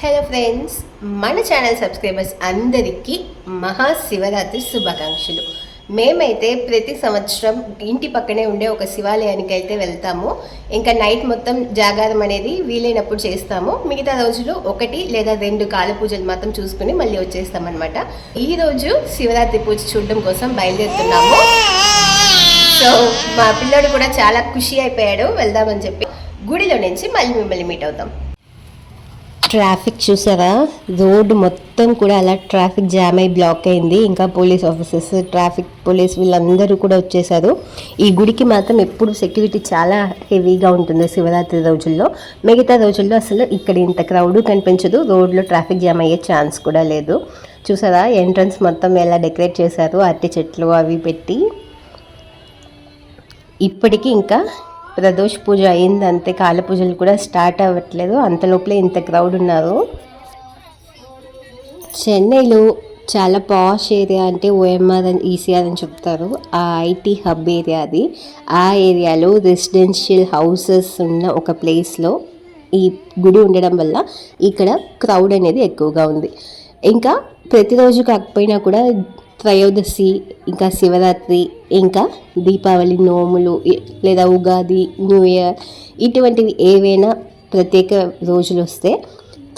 Hello friends మన channel subscribers అందరికీ మహాశివరాత్రి శుభాకాంక్షలు. మేమైతే ప్రతి సంవత్సరం ఇంటి పక్కనే ఉండే ఒక శివాలయానికి అయితే వెళ్తాము. ఇంకా నైట్ మొత్తం జాగారం అనేది వీలైనప్పుడు చేస్తాము. మిగతా రోజులు ఒకటి లేదా రెండు కాల పూజలు మాత్రం చూసుకుని మళ్ళీ వచ్చేస్తామన్నమాట. ఈ రోజు శివరాత్రి పూజ చూడడం కోసం బయలుదేరుతున్నాము. సో మా పిల్లోడు కూడా చాలా ఖుషి అయిపోయాడు. వెళ్దామని చెప్పి గుడిలో నుంచి మళ్ళీ మిమ్మల్ని మీట్ అవుతాం. ట్రాఫిక్ చూసారా రోడ్డు మొత్తం కూడా అలా ట్రాఫిక్ జామ్ అయి బ్లాక్ అయింది. ఇంకా పోలీస్ ఆఫీసర్స్ ట్రాఫిక్ పోలీస్ వీళ్ళందరూ కూడా వచ్చేసారు. ఈ గుడికి మాత్రం ఎప్పుడు సెక్యూరిటీ చాలా హెవీగా ఉంటుంది శివరాత్రి రోజుల్లో. మిగతా రోజుల్లో అసలు ఇక్కడ ఇంత క్రౌడ్ కనిపించదు. రోడ్లో ట్రాఫిక్ జామ్ అయ్యే ఛాన్స్ కూడా లేదు. చూసారా ఎంట్రన్స్ మొత్తం ఎలా డెకరేట్ చేశారు? అరటి చెట్లు అవి పెట్టి. ఇప్పటికీ ఇంకా ప్రదోష్ పూజ అయింది అంతే కాల పూజలు కూడా స్టార్ట్ అవ్వట్లేదు. అంత లోపలే ఇంత క్రౌడ్ ఉన్నారు. చెన్నైలో చాలా పాష్ ఏరియా అంటే ఓఎంఆర్ అని ఈసీఆర్ అని చెప్తారు. ఆ ఐటీ హబ్ ఏరియా అది. ఆ ఏరియాలో రెసిడెన్షియల్ హౌసెస్ ఉన్న ఒక ప్లేస్లో ఈ గుడి ఉండడం వల్ల ఇక్కడ క్రౌడ్ అనేది ఎక్కువగా ఉంది. ఇంకా ప్రతిరోజు కాకపోయినా కూడా త్రయోదశి ఇంకా శివరాత్రి ఇంకా దీపావళి నోములు లేదా ఉగాది న్యూ ఇయర్ ఇటువంటివి ఏవైనా ప్రత్యేక రోజులు వస్తే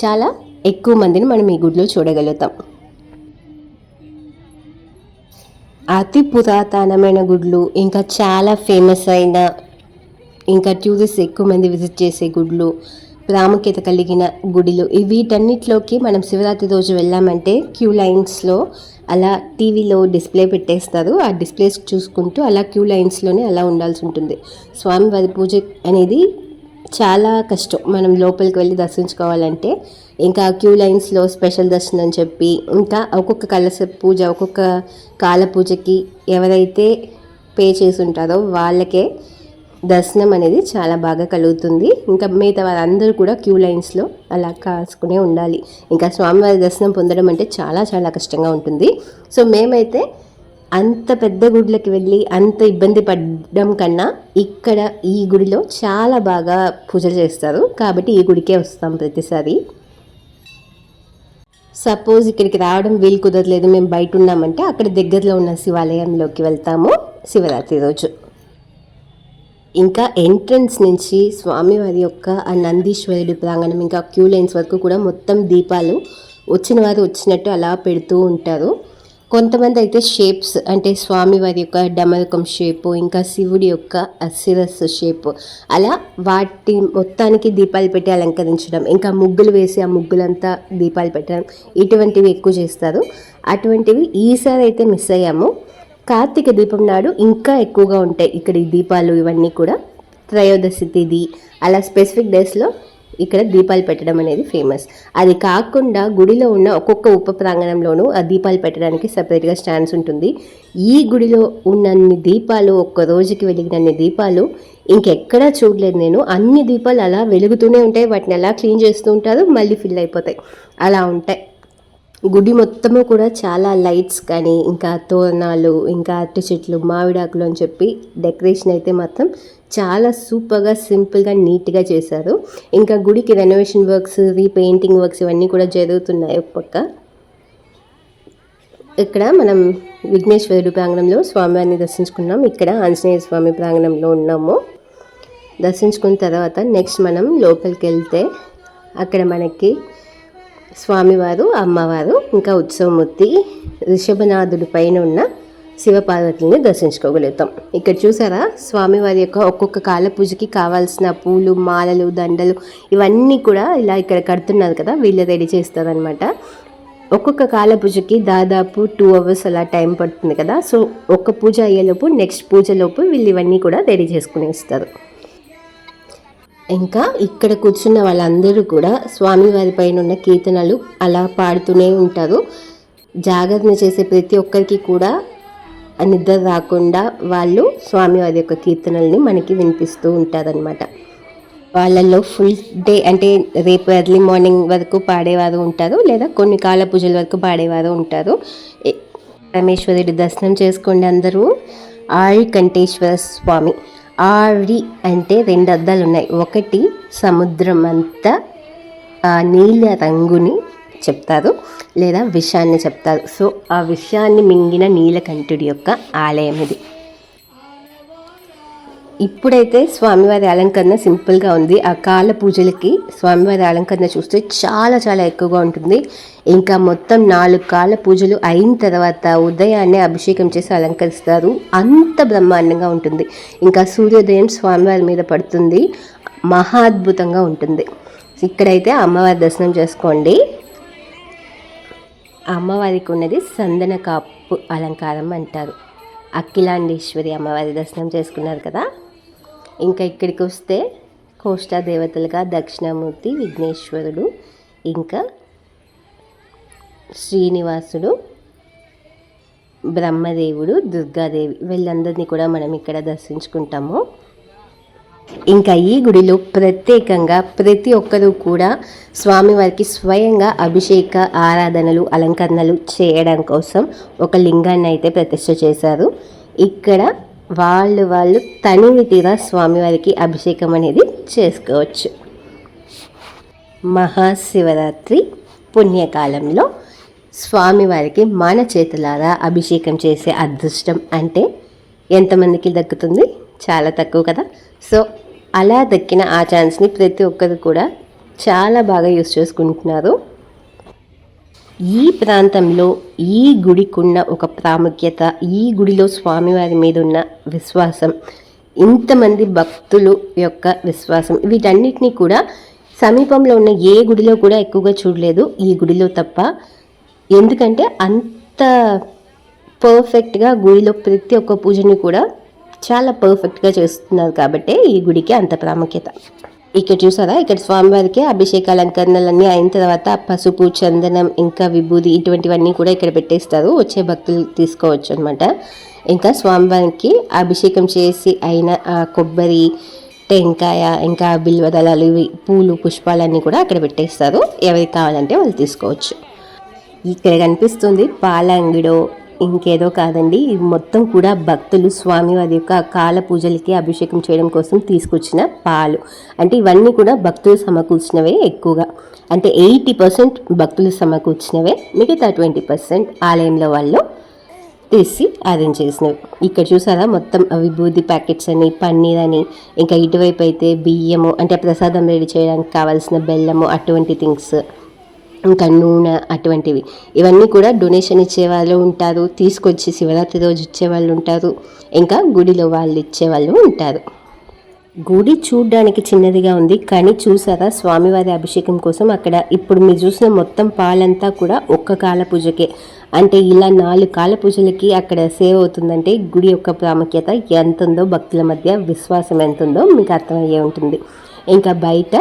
చాలా ఎక్కువ మందిని మనం ఈ గుడిలో చూడగలుగుతాం. అతి పురాతనమైన గుడ్లు ఇంకా చాలా ఫేమస్ అయిన ఇంకా టూరిస్ట్ ఎక్కువ మంది విజిట్ చేసే గుడ్లు ప్రాముఖ్యత కలిగిన గుడిలు. వీటన్నిటిలోకి మనం శివరాత్రి రోజు వెళ్ళామంటే క్యూ లైన్స్లో అలా టీవీలో డిస్ప్లే పెట్టేస్తారు. ఆ డిస్ప్లేస్ చూసుకుంటూ అలా క్యూ లైన్స్లోనే అలా ఉండాల్సి ఉంటుంది. స్వామివారి పూజ అనేది చాలా కష్టం. మనం లోపలికి వెళ్ళి దర్శించుకోవాలంటే ఇంకా క్యూ లైన్స్లో స్పెషల్ దర్శనం అని చెప్పి ఇంకా ఒక్కొక్క కలస పూజ ఒక్కొక్క కాల పూజకి ఎవరైతే పే చేసి ఉంటారో వాళ్ళకే దర్శనం అనేది చాలా బాగా కలుగుతుంది. ఇంకా మిగతా వారందరూ కూడా క్యూ లైన్స్లో అలా కాసుకునే ఉండాలి. ఇంకా స్వామివారి దర్శనం పొందడం అంటే చాలా చాలా కష్టంగా ఉంటుంది. సో మేమైతే అంత పెద్ద గుడిలోకి వెళ్ళి అంత ఇబ్బంది పడడం కన్నా ఇక్కడ ఈ గుడిలో చాలా బాగా పూజలు చేస్తారు. కాబట్టి ఈ గుడికే వస్తాం ప్రతిసారి. సపోజ్ ఇక్కడికి రావడం వీలు కుదరలేదు మేము బయట ఉన్నామంటే అక్కడ దగ్గరలో ఉన్న శివాలయంలోకి వెళ్తాము. శివరాత్రి రోజు. ఇంకా ఎంట్రన్స్ నుంచి స్వామివారి యొక్క ఆ నందీశ్వరుడి ప్రాంగణం ఇంకా క్యూ లైన్స్ వరకు కూడా మొత్తం దీపాలు వచ్చిన వారు వచ్చినట్టు అలా పెడుతూ ఉంటారు. కొంతమంది అయితే షేప్స్ అంటే స్వామివారి యొక్క డమరకం షేపు ఇంకా శివుడి యొక్క శిరస్సు షేపు అలా వాటి మొత్తానికి దీపాలు పెట్టి అలంకరించడం ఇంకా ముగ్గులు వేసి ఆ ముగ్గులంతా దీపాలు పెట్టడం ఇటువంటివి ఎక్కువ చేస్తారు. అటువంటివి ఈసారి అయితే మిస్ అయ్యాము. కార్తీక దీపం నాడు ఇంకా ఎక్కువగా ఉంటాయి ఇక్కడ ఈ దీపాలు ఇవన్నీ కూడా. త్రయోదశి తిథి అలా స్పెసిఫిక్ డేస్లో ఇక్కడ దీపాలు పెట్టడం అనేది ఫేమస్ అది కాకుండా గుడిలో ఉన్న ఒక్కొక్క ఉప ప్రాంగణంలోనూ ఆ దీపాలు పెట్టడానికి సపరేట్గా స్టాండ్స్ ఉంటుంది. ఈ గుడిలో ఉన్నన్ని దీపాలు ఒక్క రోజుకి వెలిగినన్ని దీపాలు ఇంకెక్కడా చూడలేదు నేను. అన్ని దీపాలు అలా వెలుగుతూనే ఉంటాయి వాటిని అలా క్లీన్ చేస్తూ ఉంటారు మళ్ళీ ఫిల్ అయిపోతాయి. అలా ఉంటాయి. గుడి మొత్తము కూడా చాలా లైట్స్ కానీ ఇంకా తోరణాలు ఇంకా అరటి చెట్లు మామిడాకులు అని చెప్పి డెకరేషన్ అయితే మాత్రం చాలా సూపర్గా సింపుల్గా నీట్గా చేశారు. ఇంకా గుడికి రెనోవేషన్ వర్క్స్ రీపెయింటింగ్ వర్క్స్ ఇవన్నీ కూడా జరుగుతున్నాయి ఒక పక్క. ఇక్కడ మనం విఘ్నేశ్వరుడు ప్రాంగణంలో స్వామివారిని దర్శించుకున్నాం. ఇక్కడ ఆంజనేయ స్వామి ప్రాంగణంలో ఉన్నాము. దర్శించుకున్న తర్వాత నెక్స్ట్ మనం లోపలికి వెళ్తే అక్కడ మనకి స్వామివారు అమ్మవారు ఇంకా ఉత్సవమూర్తి ఋషభనాథుడి పైన ఉన్న శివపార్వతుల్ని దర్శించుకోగలుగుతాం. ఇక్కడ చూసారా? స్వామివారి యొక్క ఒక్కొక్క కాల పూజకి కావాల్సిన పూలు మాలలు దండలు ఇవన్నీ కూడా ఇలా ఇక్కడ కడుతున్నారు కదా వీళ్ళు రెడీ చేస్తారనమాట ఒక్కొక్క కాల పూజకి దాదాపు టూ అవర్స్ అలా టైం పడుతుంది కదా సో ఒక్క పూజ అయ్యేలోపు నెక్స్ట్ పూజలోపు వీళ్ళు ఇవన్నీ కూడా రెడీ చేసుకుని ఇస్తారు ఇంకా ఇక్కడ కూర్చున్న వాళ్ళందరూ కూడా స్వామివారి పైన ఉన్న కీర్తనలు అలా పాడుతూనే ఉంటారు. జాగరణ చేసే ప్రతి ఒక్కరికి కూడా నిద్ర రాకుండా వాళ్ళు స్వామివారి యొక్క కీర్తనల్ని మనకి వినిపిస్తూ ఉంటారనమాట వాళ్ళల్లో ఫుల్ డే అంటే రేపు ఎర్లీ మార్నింగ్ వరకు పాడేవారు ఉంటారు లేదా కొన్ని కాల పూజల వరకు పాడేవారు ఉంటారు. పరమేశ్వరుడి దర్శనం చేసుకోండి అందరూ. ఆళి కంఠేశ్వర స్వామి. ఆడి అంటే రెండు అద్దాలు ఉన్నాయి ఒకటి సముద్రం అంతా నీల నీళ్ళ రంగుని చెప్తారు లేదా విషయాన్ని చెప్తారు. సో ఆ విషయాన్ని మింగిన నీలకంఠుడి యొక్క ఆలయం ఇది ఇప్పుడైతే స్వామివారి అలంకరణ సింపుల్గా ఉంది. ఆ కాళ్ళ పూజలకి స్వామివారి అలంకరణ చూస్తే చాలా చాలా ఎక్కువగా ఉంటుంది. ఇంకా మొత్తం నాలుగు కాళ్ళ పూజలు అయిన తర్వాత ఉదయాన్నే అభిషేకం చేసి అలంకరిస్తారు. అంత బ్రహ్మాండంగా ఉంటుంది. ఇంకా సూర్యోదయం స్వామివారి మీద పడుతుంది. మహా అద్భుతంగా ఉంటుంది. ఇక్కడైతే అమ్మవారి దర్శనం చేసుకోండి. అమ్మవారికి ఉన్నది సందన కాపు అలంకారం అంటారు. అఖిలాండేశ్వరి అమ్మవారి దర్శనం చేసుకున్నారు కదా? ఇంకా ఇక్కడికి వస్తే కోష్టా దేవతలుగా దక్షిణామూర్తి విఘ్నేశ్వరుడు ఇంకా శ్రీనివాసుడు బ్రహ్మదేవుడు దుర్గాదేవి వీళ్ళందరినీ కూడా మనం ఇక్కడ దర్శించుకుంటాము. ఇంకా ఈ గుడిలో ప్రత్యేకంగా ప్రతి ఒక్కరూ కూడా స్వామివారికి స్వయంగా అభిషేక ఆరాధనలు అలంకరణలు చేయడం కోసం ఒక లింగాన్ని అయితే ప్రతిష్ఠ చేశారు. ఇక్కడ వాళ్ళు వాళ్ళు తనివి తీరా స్వామివారికి అభిషేకం అనేది చేసుకోవచ్చు. మహాశివరాత్రి పుణ్యకాలంలో స్వామివారికి మన చేతులారా అభిషేకం చేసే అదృష్టం అంటే ఎంతమందికి దక్కుతుంది? చాలా తక్కువ కదా. సో అలా దక్కిన ఆ ఛాన్స్ని ప్రతి ఒక్కరు కూడా చాలా బాగా యూస్ చేసుకుంటున్నారు. ఈ ప్రాంతంలో ఈ గుడికున్న ఒక ప్రాముఖ్యత ఈ గుడిలో స్వామివారి మీద ఉన్న విశ్వాసం ఇంతమంది భక్తులు యొక్క విశ్వాసం. వీటన్నిటినీ కూడా సమీపంలో ఉన్న ఏ గుడిలో కూడా ఎక్కువగా చూడలేదు. ఈ గుడిలో తప్ప ఎందుకంటే అంత పర్ఫెక్ట్గా గుడిలో ప్రతి ఒక్క పూజని కూడా చాలా పర్ఫెక్ట్గా చేస్తున్నారు కాబట్టి ఈ గుడికి అంత ప్రాముఖ్యత. ఇక్కడ చూసారా? ఇక్కడ స్వామివారికి అభిషేక అలంకరణలన్నీ అయిన తర్వాత పసుపు చందనం ఇంకా విభూది ఇటువంటివన్నీ కూడా ఇక్కడ పెట్టేస్తారు. వచ్చే భక్తులు తీసుకోవచ్చు అనమాట ఇంకా స్వామివారికి అభిషేకం చేసి అయిన కొబ్బరి టెంకాయ ఇంకా బిల్వదళాలు ఇవి పూలు పుష్పాలన్నీ కూడా అక్కడ పెట్టేస్తారు. ఎవరికి కావాలంటే వాళ్ళు తీసుకోవచ్చు. ఇక్కడ కనిపిస్తుంది పాల అంగిడో ఇంకేదో కాదండి. మొత్తం కూడా భక్తులు స్వామివారి యొక్క కాల పూజలకి అభిషేకం చేయడం కోసం తీసుకొచ్చిన పాలు. అంటే ఇవన్నీ కూడా భక్తులు సమకూర్చినవే ఎక్కువగా. అంటే ఎయిటీ పర్సెంట్ భక్తులు సమకూర్చినవే మిగతా ట్వంటీ పర్సెంట్ ఆలయంలో వాళ్ళు తీసి అరేంజ్ చేసినవి. ఇక్కడ చూసారా మొత్తం విభూతి ప్యాకెట్స్ అని పన్నీర్ అని ఇంకా ఇటువైపు అయితే బియ్యము అంటే ప్రసాదం రెడీ చేయడానికి కావాల్సిన బెల్లము అటువంటి థింగ్స్. ఇంకా నూనె అటువంటివి. ఇవన్నీ కూడా డొనేషన్ ఇచ్చేవాళ్ళు ఉంటారు. తీసుకొచ్చి శివరాత్రి రోజు ఇచ్చేవాళ్ళు ఉంటారు. ఇంకా గుడిలో వాళ్ళు ఇచ్చేవాళ్ళు ఉంటారు. గుడి చూడ్డానికి చిన్నదిగా ఉంది. కానీ చూసారా? స్వామివారి అభిషేకం కోసం అక్కడ ఇప్పుడు మీరు చూసిన మొత్తం పాలంతా కూడా ఒక్క కాల పూజకే. అంటే ఇలా నాలుగు కాల పూజలకి అక్కడ సేవ్ అవుతుందంటే గుడి యొక్క ప్రాముఖ్యత ఎంత ఉందో భక్తుల మధ్య విశ్వాసం ఎంత ఉందో మీకు అర్థమయ్యే ఉంటుంది. ఇంకా బయట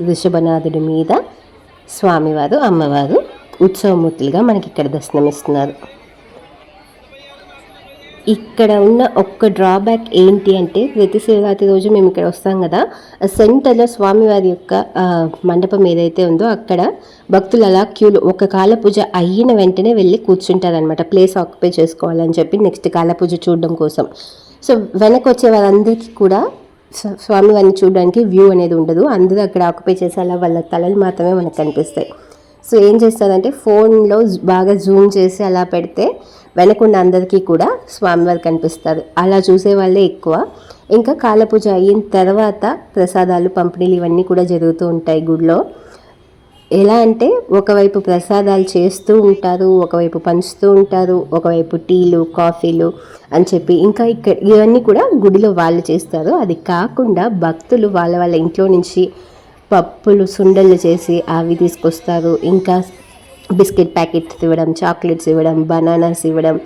వృషభనాథుడి మీద స్వామివారు అమ్మవారు ఉత్సవమూర్తులుగా మనకి ఇక్కడ దర్శనమిస్తున్నారు. ఇక్కడ ఉన్న ఒక్క డ్రాబ్యాక్ ఏంటి అంటే ప్రతి శివరాత్రి రోజు మేము ఇక్కడ వస్తాం కదా సెంటర్లో స్వామివారి యొక్క మండపం ఏదైతే ఉందో అక్కడ భక్తులు అలా క్యూలు ఒక కాల పూజ అయిన వెంటనే వెళ్ళి కూర్చుంటారనమాట ప్లేస్ ఆక్యుపై చేసుకోవాలని చెప్పి నెక్స్ట్ కాల పూజ చూడడం కోసం. సో వెనక వచ్చే వారందరికీ కూడా స్వామివారిని చూడడానికి వ్యూ అనేది ఉండదు. అందరూ అక్కడ ఆక్యుపై చేసే అలా వాళ్ళ తలలు మాత్రమే మనకు కనిపిస్తాయి. సో ఏం చేస్తారంటే ఫోన్లో బాగా జూమ్ చేసి అలా పెడితే వెనకున్న అందరికీ కూడా స్వామివారు కనిపిస్తారు. అలా చూసే వాళ్ళే ఎక్కువ. ఇంకా కాలపూజ అయిన తర్వాత ప్రసాదాలు పంపిణీలు ఇవన్నీ కూడా జరుగుతూ ఉంటాయి గుడిలో. ఎలా అంటే ఒకవైపు ప్రసాదాలు చేస్తూ ఉంటారు ఒకవైపు పంచుతూ ఉంటారు ఒకవైపు టీలు కాఫీలు అని చెప్పి. ఇంకా ఇక్కడ ఇవన్నీ కూడా గుడిలో వాళ్ళు చేస్తారు. అది కాకుండా భక్తులు వాళ్ళ వాళ్ళ ఇంట్లో నుంచి పప్పులు సుండలు చేసి అవి తీసుకొస్తారు. ఇంకా బిస్కెట్ ప్యాకెట్స్ ఇవ్వడం చాక్లెట్స్ ఇవ్వడం బనానాస్ ఇవ్వడం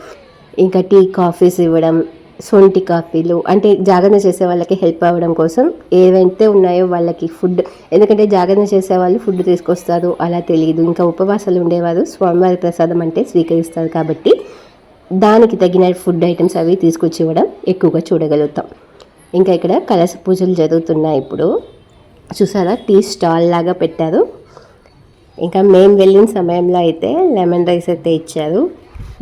ఇంకా టీ కాఫీస్ ఇవ్వడం సొంటి కాఫీలు అంటే జాగరణ చేసే వాళ్ళకి హెల్ప్ అవ్వడం కోసం ఏవైతే ఉన్నాయో వాళ్ళకి ఫుడ్ ఎందుకంటే జాగరణ చేసే వాళ్ళు ఫుడ్ తీసుకొస్తారు అలా తెలియదు. ఇంకా ఉపవాసాలు ఉండేవారు స్వామివారి ప్రసాదం అంటే స్వీకరిస్తారు కాబట్టి దానికి తగిన ఫుడ్ ఐటమ్స్ అవి తీసుకొచ్చి ఇవ్వడం ఎక్కువగా చూడగలుగుతాం. ఇంకా ఇక్కడ కలస పూజలు జరుగుతున్నాయి ఇప్పుడు. చూసారా? టీ స్టాల్ లాగా పెట్టారు. ఇంకా మేము వెళ్ళిన సమయంలో అయితే లెమన్ రైస్ అయితే ఇచ్చారు.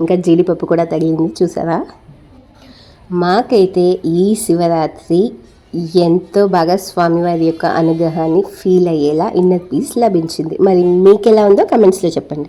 ఇంకా జీడిపప్పు కూడా తగిలింది చూసారా? మాకైతే ఈ శివరాత్రి ఎంతో బాగా స్వామివారి యొక్క అనుగ్రహాన్ని ఫీల్ అయ్యేలా ఇన్నర్ పీస్ లభించింది. మరి మీకు ఎలా ఉందో కమెంట్స్లో చెప్పండి.